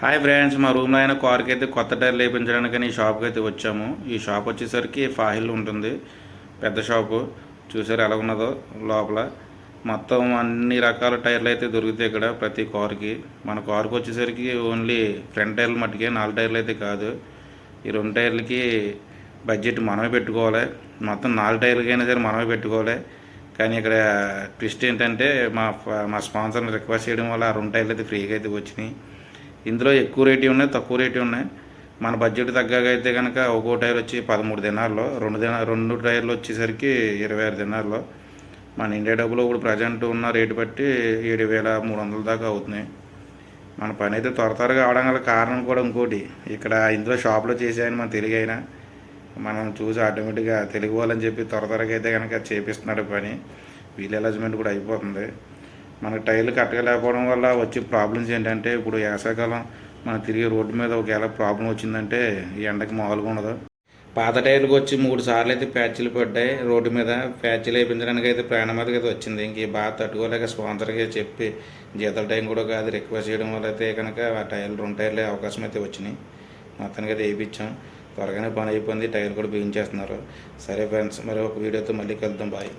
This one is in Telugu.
హాయ్ ఫ్రెండ్స్ మా రూమ్లో అయిన కార్కి అయితే కొత్త టైర్లు వేయించడానికని ఈ షాప్కి అయితే వచ్చాము. ఈ షాప్ వచ్చేసరికి ఫాహిల్ ఉంటుంది పెద్ద షాపు చూసారు ఎలా ఉన్నదో లోపల. మొత్తం అన్ని రకాల టైర్లు అయితే దొరుకుతాయి ఇక్కడ ప్రతి కార్కి మన కార్కి వచ్చేసరికి ఓన్లీ ఫ్రంట్ టైర్లు మట్టుకే నాలుగు టైర్లు అయితే కాదు. ఈ రెండు టైర్లకి బడ్జెట్ మనమే పెట్టుకోవాలి. మొత్తం నాలుగు టైర్లకైనా సరే మనమే పెట్టుకోవాలి. కానీ ఇక్కడ ట్విస్ట్ ఏంటంటే మా మా స్పాన్సర్ని రిక్వెస్ట్ చేయడం వల్ల ఆ రెండు టైర్లు అయితే ఫ్రీగా అయితే వచ్చినాయి. ఇందులో ఎక్కువ రేటు ఉన్నాయి తక్కువ రేటు ఉన్నాయి. మన బడ్జెట్ తగ్గగా అయితే కనుక ఒక్కో టైర్ వచ్చి పదమూడు దినాల్లో రెండు దిన రెండు టైర్లు వచ్చేసరికి ఇరవై ఆరు దినాల్లో. మన ఇండియా డబ్బులో ఇప్పుడు ప్రజెంట్ ఉన్న రేటు బట్టి ఏడు వేల మూడు వందల దాకా అవుతున్నాయి. మన పని అయితే త్వర త్వరగా అవడం గల కారణం కూడా ఇంకోటి. ఇక్కడ ఇందులో షాప్లో చేసాయని మన తెలుగు అయినా మనం చూసి ఆటోమేటిక్గా తెలుగు వాళ్ళని చెప్పి త్వర త్వరగా అయితే కనుక చేపిస్తున్నాడు పని. వీల్ అలజ్మెంట్ కూడా అయిపోతుంది. మనకు టైర్లు కట్టగా లేకపోవడం వల్ల వచ్చే ప్రాబ్లమ్స్ ఏంటంటే ఇప్పుడు వేసవికాలం మనం తిరిగి రోడ్డు మీద ఒకవేళ ప్రాబ్లం వచ్చిందంటే ఈ ఎండకి మామూలుగా ఉండదు. పాత టైర్లకు వచ్చి మూడు సార్లు అయితే ప్యాచ్లు పడ్డాయి. రోడ్డు మీద ప్యాచ్లు వేయించడానికి అయితే ప్రాణం మీదకి అయితే వచ్చింది. ఇంక బాగా తట్టుకోలేక స్పాన్సర్గా చెప్పి జీతాల టైం కూడా కాదు రిక్వెస్ట్ చేయడం వల్ల అయితే కనుక ఆ టైర్లు రెండు టైర్లే అవకాశం అయితే వచ్చినాయి. మొత్తానికి అయితే వేయించాం. త్వరగానే పని అయిపోయింది. టైర్ కూడా బిగించేస్తున్నారు సరే ఫ్రెండ్స్ మరి ఒక వీడియోతో మళ్ళీ కలుద్దాం. బాయ్